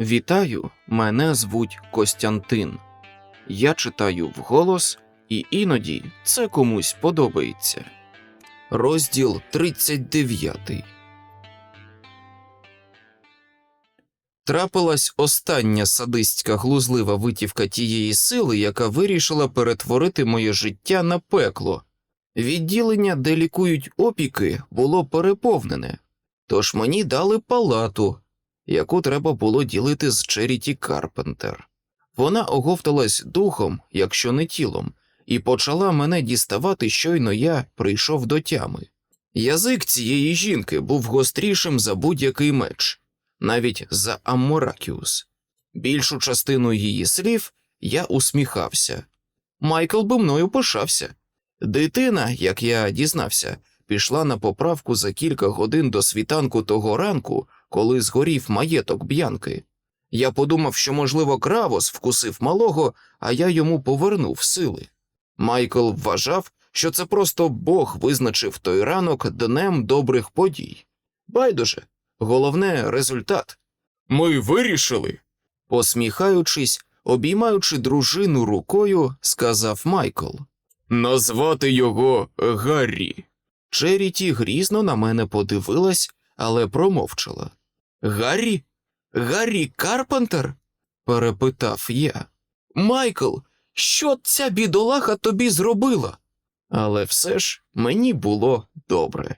Вітаю, мене звуть Костянтин. Я читаю вголос, і іноді це комусь подобається. Розділ 39. Трапилась остання садистська глузлива витівка тієї сили, яка вирішила перетворити моє життя на пекло. Відділення, де лікують опіки, було переповнене, тож мені дали палату, яку треба було ділити з Черіті Карпентер. Вона оговталась духом, якщо не тілом, і почала мене діставати, щойно я прийшов до тями. Язик цієї жінки був гострішим за будь-який меч, навіть за Амморакіус. Більшу частину її слів я усміхався. Майкл би мною пишався. Дитина, як я дізнався, пішла на поправку за кілька годин до світанку того ранку, коли згорів маєток б'янки. Я подумав, що, можливо, Кравос вкусив малого, а я йому повернув сили. Майкл вважав, що це просто Бог визначив той ранок днем добрих подій. Байдуже, головне результат. Ми вирішили. Посміхаючись, обіймаючи дружину рукою, сказав Майкл. Назвати його Гаррі. Черіті грізно на мене подивилась, але промовчала. Гаррі? Гаррі Карпентер? перепитав я. Майкл, що ця бідолаха тобі зробила? Але все ж мені було добре.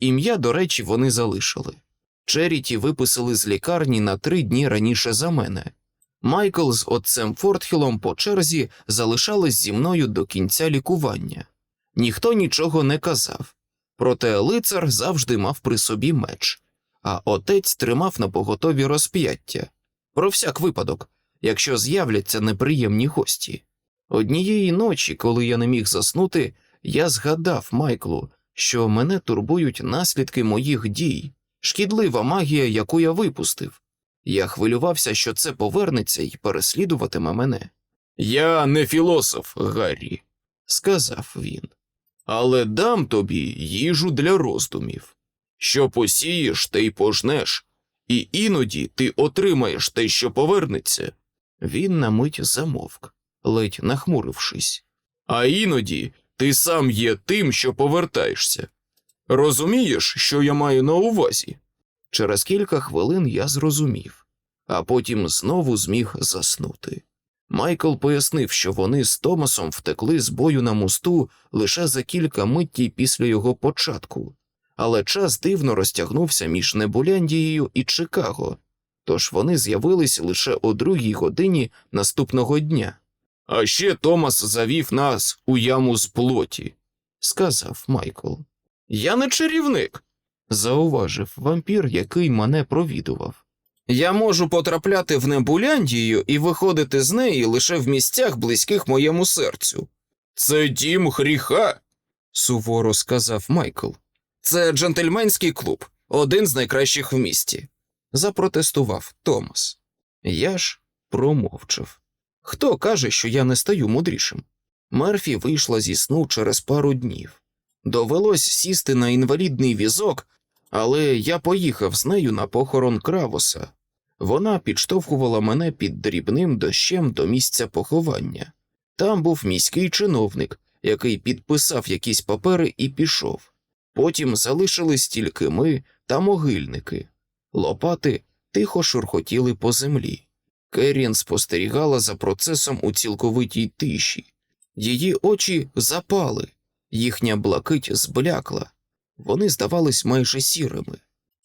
Ім'я, до речі, вони залишили. Черіті виписали з лікарні на три дні раніше за мене. Майкл з отцем Фортхілом по черзі залишались зі мною до кінця лікування. Ніхто нічого не казав, проте лицар завжди мав при собі меч, а отець тримав на поготові розп'яття. Про всяк випадок, якщо з'являться неприємні гості. Однієї ночі, коли я не міг заснути, я згадав Майклу, що мене турбують наслідки моїх дій, шкідлива магія, яку я випустив. Я хвилювався, що це повернеться і переслідуватиме мене. Я не філософ, Гаррі, сказав він, але дам тобі їжу для роздумів. Що посієш, те й пожнеш, і іноді ти отримаєш те, що повернеться. Він на мить замовк, ледь нахмурившись. А іноді ти сам є тим, що повертаєшся. Розумієш, що я маю на увазі? Через кілька хвилин я зрозумів, а потім знову зміг заснути. Майкл пояснив, що вони з Томасом втекли з бою на мосту лише за кілька миттій після його початку, але час дивно розтягнувся між Небуляндією і Чикаго, тож вони з'явились лише о другій годині наступного дня. А ще Томас завів нас у яму з плоті, сказав Майкл. Я не чарівник, зауважив вампір, який мене провідував. Я можу потрапляти в Небуляндію і виходити з неї лише в місцях, близьких моєму серцю. Це дім гріха, суворо сказав Майкл. Це джентльменський клуб, один з найкращих в місті, запротестував Томас. Я ж промовчав. Хто каже, що я не стаю мудрішим? Мерфі вийшла зі сну через пару днів. Довелось сісти на інвалідний візок, але я поїхав з нею на похорон Кравоса. Вона підштовхувала мене під дрібним дощем до місця поховання. Там був міський чиновник, який підписав якісь папери і пішов. Потім залишились тільки ми та могильники. Лопати тихо шурхотіли по землі. Керрін спостерігала за процесом у цілковитій тиші. Її очі запали, їхня блакить зблякла. Вони здавались майже сірими.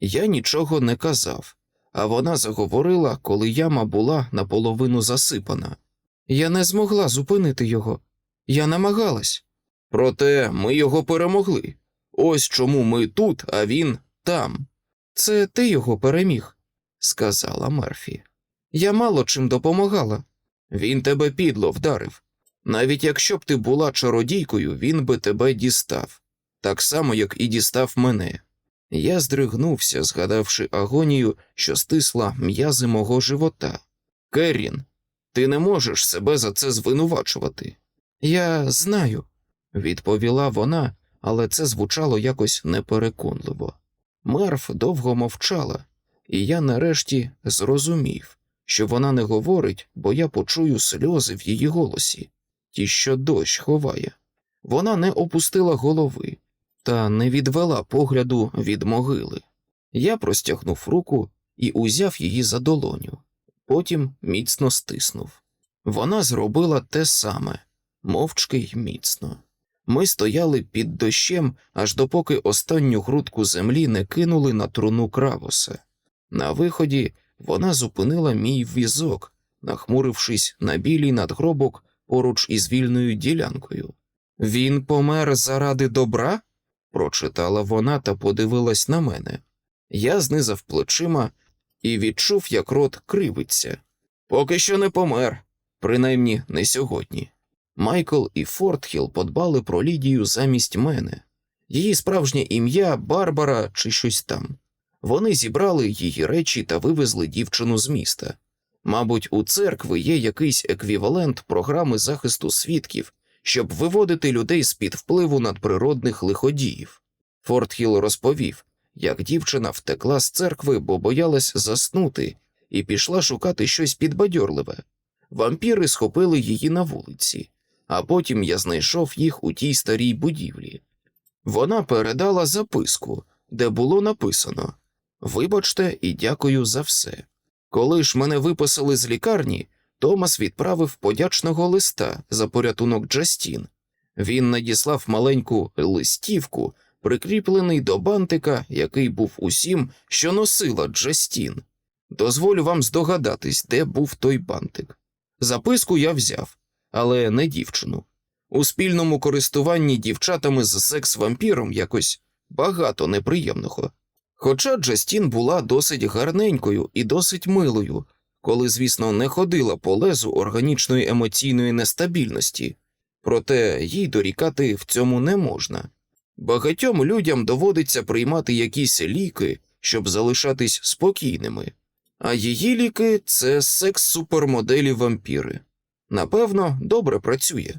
Я нічого не казав, а вона заговорила, коли яма була наполовину засипана. Я не змогла зупинити його. Я намагалась. Проте ми його перемогли. Ось чому ми тут, а він там. Це ти його переміг, сказала Мерфі. Я мало чим допомагала. Він тебе підло вдарив. Навіть якщо б ти була чародійкою, він би тебе дістав так само, як і дістав мене. Я здригнувся, згадавши агонію, що стисла м'язи мого живота. Керрін, ти не можеш себе за це звинувачувати. Я знаю, відповіла вона, але це звучало якось непереконливо. Мерф довго мовчала, і я нарешті зрозумів, що вона не говорить, бо я почую сльози в її голосі, ті, що дощ ховає. Вона не опустила голови та не відвела погляду від могили. Я простягнув руку і узяв її за долоню, потім міцно стиснув. Вона зробила те саме, мовчки й міцно. Ми стояли під дощем, аж допоки останню грудку землі не кинули на труну кравоса. На виході вона зупинила мій візок, нахмурившись на білий надгробок поруч із вільною ділянкою. Він помер заради добра? прочитала вона та подивилась на мене. Я знизав плечима і відчув, як рот кривиться. Поки що не помер, принаймні не сьогодні. Майкл і Фортхіл подбали про Лідію замість мене. Її справжнє ім'я Барбара чи щось там. Вони зібрали її речі та вивезли дівчину з міста. Мабуть, у церкви є якийсь еквівалент програми захисту свідків, щоб виводити людей з під впливу надприродних лиходіїв. Фортхіл розповів, як дівчина втекла з церкви, бо боялась заснути, і пішла шукати щось підбадьорливе. Вампіри схопили її на вулиці, а потім я знайшов їх у тій старій будівлі. Вона передала записку, де було написано Вибачте і дякую за все. Коли ж мене виписали з лікарні, Томас відправив подячного листа за порятунок Джастін. Він надіслав маленьку листівку, прикріплений до бантика, який був усім, що носила Джастін. Дозволю вам здогадатись, де був той бантик. Записку я взяв, але не дівчину. У спільному користуванні дівчатами з секс-вампіром якось багато неприємного. Хоча Джастін була досить гарненькою і досить милою, коли, звісно, не ходила по лезу органічної емоційної нестабільності, проте їй дорікати в цьому не можна. Багатьом людям доводиться приймати якісь ліки, щоб залишатись спокійними, а її ліки це секс-супермоделі вампіри. Напевно, добре працює.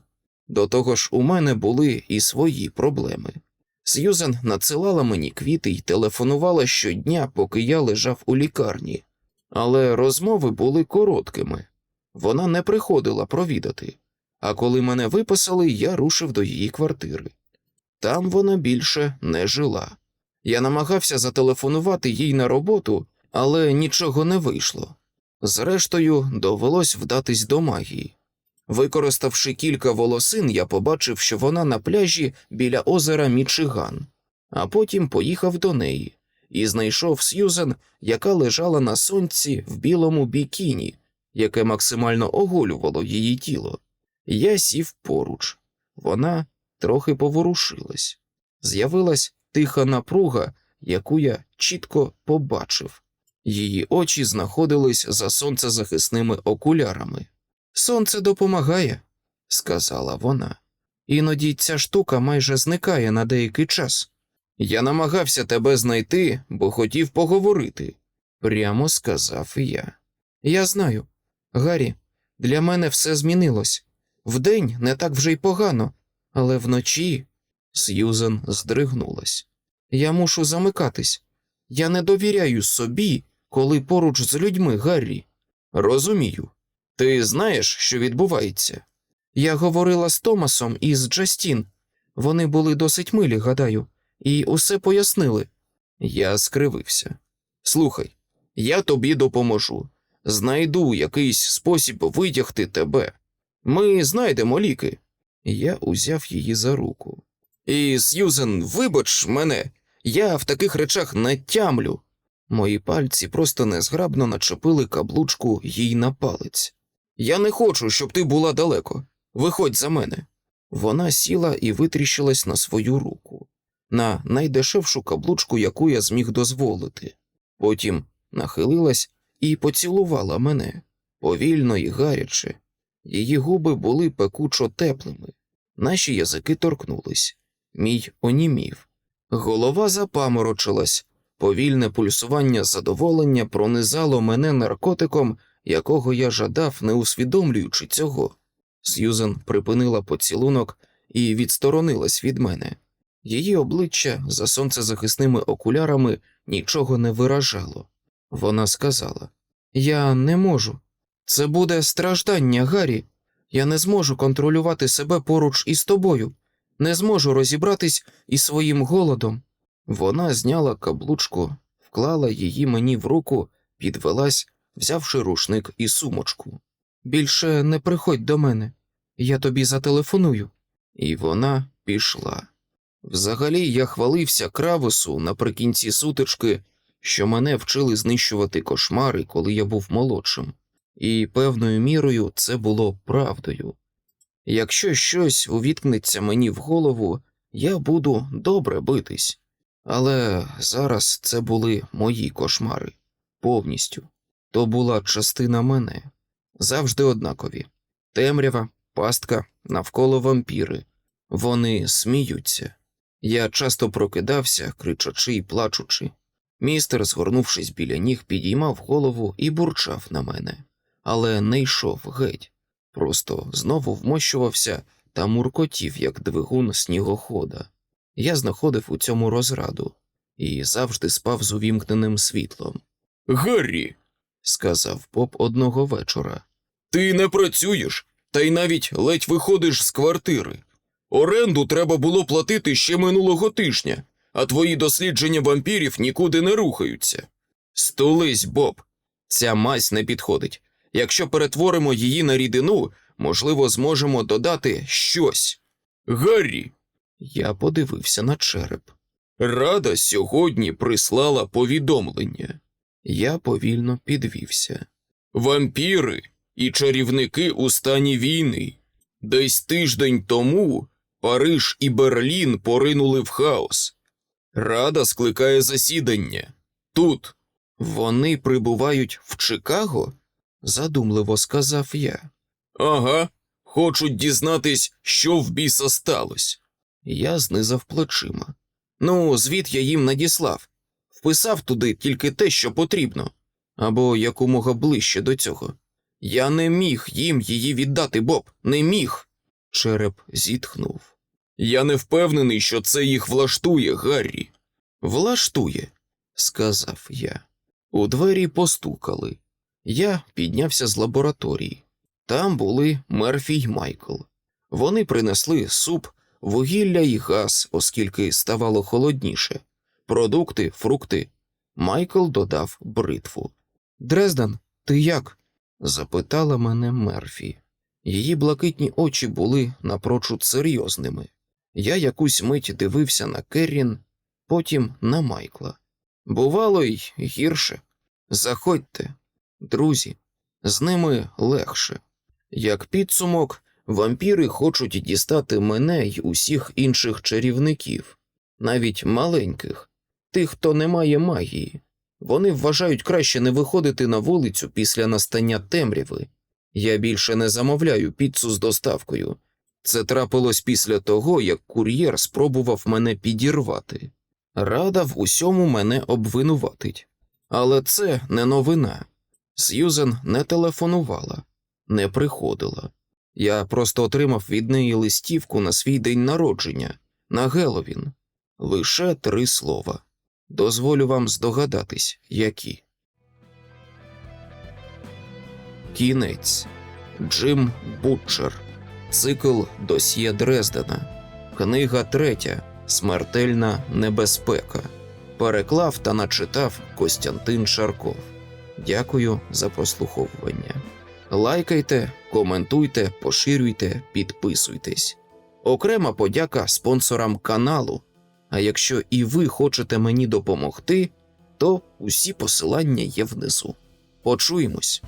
До того ж, у мене були і свої проблеми. Сьюзен надсилала мені квіти й телефонувала щодня, поки я лежав у лікарні, але розмови були короткими. Вона не приходила провідати, а коли мене виписали, я рушив до її квартири. Там вона більше не жила. Я намагався зателефонувати їй на роботу, але нічого не вийшло. Зрештою, довелось вдатись до магії. Використавши кілька волосин, я побачив, що вона на пляжі біля озера Мічиган, а потім поїхав до неї і знайшов Сьюзен, яка лежала на сонці в білому бікіні, яке максимально оголювало її тіло. Я сів поруч. Вона трохи поворушилась. З'явилась тиха напруга, яку я чітко побачив. Її очі знаходились за сонцезахисними окулярами. Сонце допомагає, сказала вона. Іноді ця штука майже зникає на деякий час. Я намагався тебе знайти, бо хотів поговорити, прямо сказав я. Я знаю, Гаррі, для мене все змінилось. Вдень не так вже й погано, але вночі. Сьюзен здригнулась. Я мушу замикатись. Я не довіряю собі, коли поруч з людьми, Гаррі. Розумію. Ти знаєш, що відбувається? Я говорила з Томасом і з Джастін. Вони були досить милі, гадаю, і усе пояснили. Я скривився. Слухай, я тобі допоможу. Знайду якийсь спосіб витягти тебе. Ми знайдемо ліки. Я узяв її за руку. І, Сьюзен, вибач мене, я в таких речах не тямлю. Мої пальці просто незграбно начепили каблучку їй на палець. Я не хочу, щоб ти була далеко. Виходь за мене. Вона сіла і витріщилась на свою руку, на найдешевшу каблучку, яку я зміг дозволити. Потім нахилилась і поцілувала мене повільно і гаряче. Її губи були пекучо теплими, наші язики торкнулись, мій онімів. Голова запаморочилась, повільне пульсування задоволення пронизало мене наркотиком, якого я жадав, не усвідомлюючи цього. Сьюзен припинила поцілунок і відсторонилась від мене. Її обличчя за сонцезахисними окулярами нічого не виражало. Вона сказала: Я не можу, Це буде страждання, Гаррі. Я не зможу контролювати себе поруч із тобою, не зможу розібратись із своїм голодом. Вона зняла каблучку, вклала її мені в руку, підвелась, взявши рушник і сумочку. Більше не приходь до мене, я тобі зателефоную. І вона пішла. Взагалі я хвалився кравусу наприкінці сутички, що мене вчили знищувати кошмари, коли я був молодшим, і певною мірою це було правдою. Якщо щось увіткнеться мені в голову, я буду добре битись. Але зараз це були мої кошмари повністю. То була частина мене, завжди однакові. Темрява, пастка, навколо вампіри. Вони сміються. Я часто прокидався, кричачи й плачучи. Містер, згорнувшись біля ніг, підіймав голову і бурчав на мене, але не йшов геть, просто знову вмощувався та муркотів, як двигун снігохода. Я знаходив у цьому розраду і завжди спав з увімкненим світлом. Гаррі, сказав поп одного вечора. Ти не працюєш, та й навіть ледь виходиш з квартири. Оренду треба було платити ще минулого тижня, а твої дослідження вампірів нікуди не рухаються. Стулись, Боб. Ця мазь не підходить. Якщо перетворимо її на рідину, можливо, зможемо додати щось. Гаррі. Я подивився на череп. Рада сьогодні прислала повідомлення. Я повільно підвівся. Вампіри і чарівники у стані війни. Десь тиждень тому Париж і Берлін поринули в хаос. Рада скликає засідання. Тут. Вони прибувають в Чикаго? задумливо сказав я. Ага, хочуть дізнатись, що в біса сталося. Я знизав плечима. Ну, звіт я їм надіслав. Вписав туди тільки те, що потрібно, або якомога ближче до цього. Я не міг їм її віддати, Боб, не міг. Череп зітхнув. Я не впевнений, що це їх влаштує, Гаррі. Влаштує, сказав я. У двері постукали. Я піднявся з лабораторії. Там були Мерфі й Майкл. Вони принесли суп, вугілля і газ, оскільки ставало холодніше, продукти, фрукти. Майкл додав бритву. Дрезден, ти як? запитала мене Мерфі. Її блакитні очі були напрочуд серйозними. Я якусь мить дивився на Керрін, потім на Майкла. Бувало й гірше. Заходьте, друзі, з ними легше. Як підсумок, вампіри хочуть дістати мене й усіх інших чарівників, навіть маленьких, тих, хто не має магії. Вони вважають краще не виходити на вулицю після настання темряви. Я більше не замовляю піцу з доставкою. Це трапилось після того, як кур'єр спробував мене підірвати. Рада в усьому мене обвинуватить. Але це не новина. Сьюзен не телефонувала, не приходила. Я просто отримав від неї листівку на свій день народження на Геловін. Лише три слова. Дозволю вам здогадатись, які. Кінець Джим Бутчер. Цикл Досьє Дрездена. Книга третя. Смертельна небезпека. Переклав та начитав Костянтин Шарков. Дякую за прослуховування. Лайкайте, коментуйте, поширюйте, підписуйтесь. Окрема подяка спонсорам каналу. А якщо і ви хочете мені допомогти, то усі посилання є внизу. Почуємось.